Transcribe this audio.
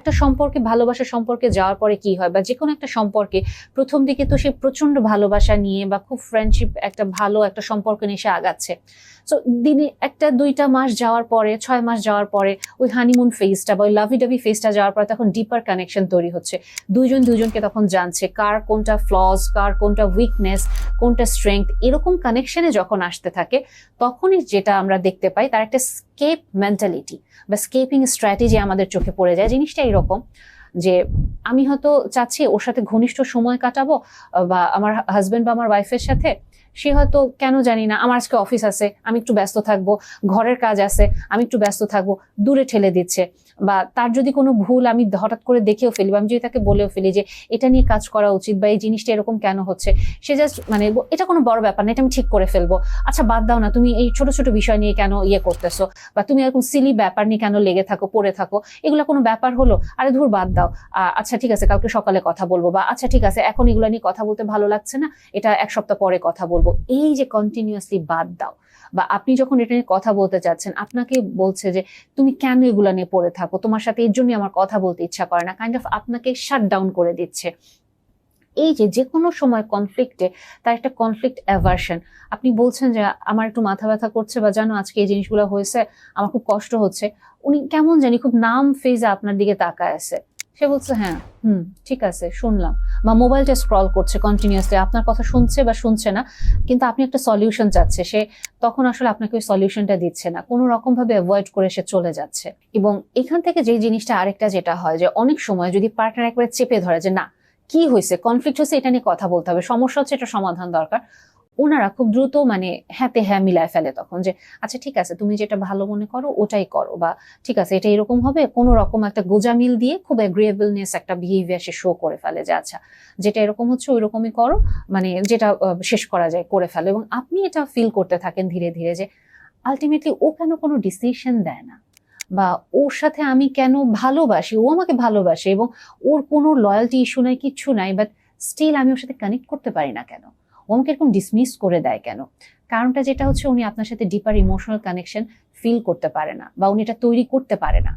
একটা সম্পর্কে, ভালোবাসা সম্পর্কে যাওয়ার পরে কি হয়? বা যে কোনো একটা সম্পর্কে প্রথম দিকে তো সে প্রচণ্ড ভালোবাসা নিয়ে বা খুব ফ্রেন্ডশিপ একটা ভালো একটা সম্পর্ক নিয়ে সে আগাচ্ছে। সো দিনে একটা, দুইটা মাস যাওয়ার পরে, ছয় মাস যাওয়ার পরে ওই হানিমুন ফেজটা বা ওই লাভি ডাভি ফেজটা যাওয়ার পরে তখন ডিপার কানেকশন তৈরি হচ্ছে। দুইজন দুজনকে তখন জানছে কার কোনটা ফ্লস কার কোনটা উইকনেস কোনটা স্ট্রেংথ এরকম কানেকশনে যখন আসতে থাকে, তখনই যেটা আমরা দেখতে পাই তার একটা স্কেপ মেন্টালিটি বা স্কেপিং স্ট্র্যাটেজি আমাদের চোখে পড়ে যায়। জিনিসটা এরকম যে আমি হয়তো চাচ্ছি ওর সাথে ঘনিষ্ঠ সময় কাটাবো বা আমার হাজবেন্ড বা আমার ওয়াইফের সাথে। সে হয়তো কেন জানি না আমার আজকে অফিস আছে আমি একটু ব্যস্ত থাকব ঘরের কাজ আছে আমি একটু ব্যস্ত থাকব দূরে ঠেলে দিচ্ছে। বা তার যদি কোনো ভুল আমি হঠাৎ করে দেখেও ফেলি বা আমি যদি তাকে বলেও ফেলি যে এটা নিয়ে কাজ করা উচিত বা এই জিনিসটা এরকম কেন হচ্ছে সে জাস্ট মানে এটা কোনো বড় ব্যাপার না এটা আমি ঠিক করে ফেলব। আচ্ছা বাদ দাও না তুমি এই ছোট ছোট বিষয় নিয়ে কেন ইয়ে করতেছো? বা তুমি এরকম সিলি ব্যাপার নিয়ে কেন লেগে থাকো পড়ে থাকো? এগুলো কোনো ব্যাপার হলো? আরে ধুর বাদ দাও। আহ, আচ্ছা ঠিক আছে কালকে সকালে কথা বলব বা আচ্ছা ঠিক আছে, এখন এগুলো নিয়ে কথা বলতে ভালো লাগছে না, এটা এক সপ্তাহ পরে কথা বলব। এই যে কন্টিনিউয়াসলি বাদ দাও বা আপনি যখন এটা নিয়ে কথা বলতে চাচ্ছেন আপনাকে বলছে যে, তুমি কেন এগুলো নিয়ে পড়ে থাকো? তোমার সাথে এর জন্যই আমার কথা বলতে ইচ্ছা করে না। কাইন্ড অফ আপনাকে শাট ডাউন করে দিচ্ছে। এই যে যে কোনো সময় কনফ্লিক্টে তার একটা কনফ্লিক্ট অ্যাভার্শন আপনি বলছেন যে, আমার একটু মাথা ব্যথা করছে বা জানো আজকে এই জিনিসগুলো হয়েছে, আমার খুব কষ্ট হচ্ছে। উনি কেমন জানি খুব নাম ফেজে আপনার দিকে তাকায় আছে। সে বলছে হ্যাঁ হুম, ঠিক আছে, শুনলাম। বা মোবাইলটা স্ক্রল করছে কন্টিনিউয়াসলি আপনার কথা শুনছে বা শুনছে না, কিন্তু আপনি একটা সলিউশন চাচ্ছে। সে তখন আসলে আপনাকে ওই সলিউশনটা দিচ্ছে না। কোনো রকম ভাবে অ্যাভয়েড করে সে চলে যাচ্ছে। এবং এখান থেকে যে জিনিসটা আরেকটা যেটা হয় যে, অনেক সময় যদি পার্টনার একবারে চেপে ধরে যে, না, কি হয়েছে কনফ্লিক্ট হচ্ছে এটা নিয়ে কথা বলতে হবে। সমস্যা হচ্ছে, এটা সমাধান দরকার। ওনারা খুব দ্রুত মানে হ্যাঁতে হ্যাঁ মিলায় ফেলে তখন যে আচ্ছা ঠিক আছে, তুমি যেটা ভালো মনে করো, ওটাই করো। বা, ঠিক আছে, এটা এরকম হবে? কোনো রকম একটা গোজামিল দিয়ে খুব অ্যাগ্রিয়েবলনেস একটা বিহেভিয়ার সে শো করে ফেলে যে আচ্ছা যেটা এরকম হচ্ছে ওই রকমই করো। মানে যেটা শেষ করা যায়, করে ফেলো। এবং আপনি এটা ফিল করতে থাকেন ধীরে ধীরে যে আলটিমেটলি ও কেন কোনো ডিসিশন দেয় না? বা, ওর সাথে আমি কেন ভালোবাসি? ও আমাকে ভালোবাসে এবং ওর কোনো লয়্যালটি ইস্যু নাই, কিচ্ছু নাই বাট স্টিল আমি ওর সাথে কানেক্ট করতে পারি না কেন? ও আমাকে এরকম ডিসমিস করে দেয় কেন? কারণটা যেটা হচ্ছে, উনি আপনার সাথে ডিপার ইমোশনাল কানেকশন ফিল করতে পারে না বা উনি এটা তৈরি করতে পারে না।